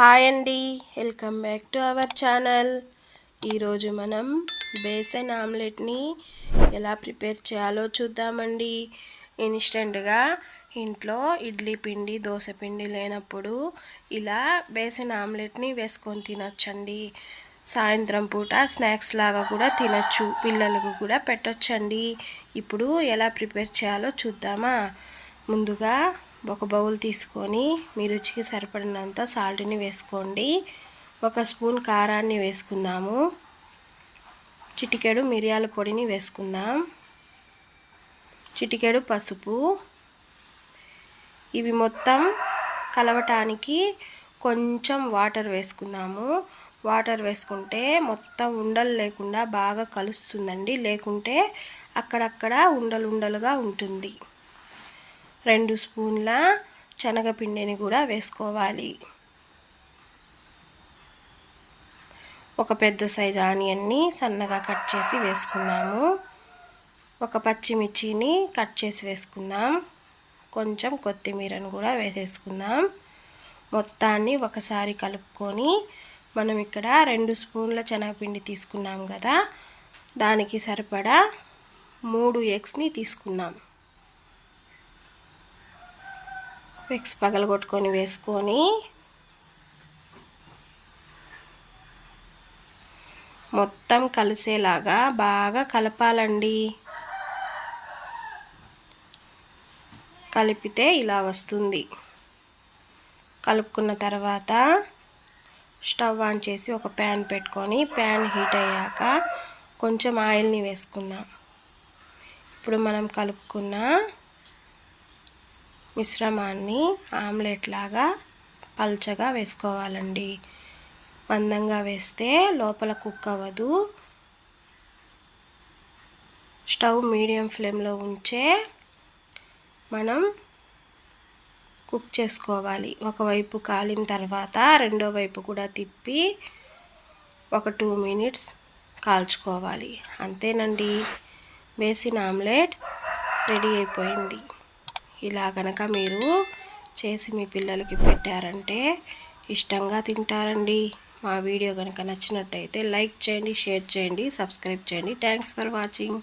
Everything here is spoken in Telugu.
హాయ్ అండి. Welcome back to our channel. ఈరోజు మనం బేసన్ ఆమ్లెట్ని ఎలా ప్రిపేర్ చేయాలో చూద్దామండి. ఇన్స్టెంట్గా ఇంట్లో ఇడ్లీ పిండి దోశ పిండి లేనప్పుడు ఇలా బేసన్ ఆమ్లెట్ని వేసుకొని తినొచ్చండి. సాయంత్రం పూట స్నాక్స్ లాగా కూడా తినచ్చు పిల్లలకు కూడా పెట్టొచ్చండి. ఇప్పుడు ఎలా ప్రిపేర్ చేయాలో చూద్దామా? ముందుగా ఒక బౌల్ తీసుకొని మీ రుచికి సరిపడినంత సాల్ట్ని వేసుకోండి. ఒక స్పూన్ కారాన్ని వేసుకుందాము. చిటికెడు మిరియాల పొడిని వేసుకుందాం. చిటికెడు పసుపు. ఇవి మొత్తం కలవటానికి కొంచెం వాటర్ వేసుకుందాము. వాటర్ వేసుకుంటే మొత్తం ఉండలు లేకుండా బాగా కలుస్తుందండి. లేకుంటే అక్కడక్కడ ఉండలు ఉండలుగా ఉంటుంది. రెండు స్పూన్ల శనగపిండిని కూడా వేసుకోవాలి. ఒక పెద్ద సైజ్ ఆనియన్ని సన్నగా కట్ చేసి వేసుకున్నాము. ఒక పచ్చిమిర్చిని కట్ చేసి వేసుకుందాం. కొంచెం కొత్తిమీరను కూడా వేసేసుకుందాం. మొత్తాన్ని ఒకసారి కలుపుకొని మనం ఇక్కడ రెండు స్పూన్ల శనగపిండి తీసుకున్నాం కదా దానికి సరిపడా మూడు ఎగ్స్ని తీసుకున్నాం. విక్స్ పగలగొట్టుకొని వేసుకొని మొత్తం కలిసేలాగా బాగా కలపాలండి. కలిపితే ఇలా వస్తుంది. కలుపుకున్న తర్వాత స్టవ్ ఆన్ చేసి ఒక ప్యాన్ పెట్టుకొని ప్యాన్ హీట్ అయ్యాక కొంచెం ఆయిల్ని వేసుకుందాం. ఇప్పుడు మనం కలుపుకున్న మిశ్రమాన్ని ఆమ్లెట్ లాగా పల్చగా వేసుకోవాలండి. మందంగా వేస్తే లోపల కుక్ అవ్వదు. స్టవ్ మీడియం ఫ్లేమ్లో ఉంచే మనం కుక్ చేసుకోవాలి. ఒకవైపు కాలిన తర్వాత రెండో వైపు కూడా తిప్పి ఒక టూ మినిట్స్ కాల్చుకోవాలి. అంతేనండి. వేసిన ఆమ్లెట్ రెడీ అయిపోయింది. ఇలా కనుక మీరు చేసి మీ పిల్లలకి పెట్టారంటే ఇష్టంగా తింటారండి. మా వీడియో కనుక నచ్చినట్టయితే లైక్ చేయండి షేర్ చేయండి సబ్స్క్రైబ్ చేయండి. Thanks for watching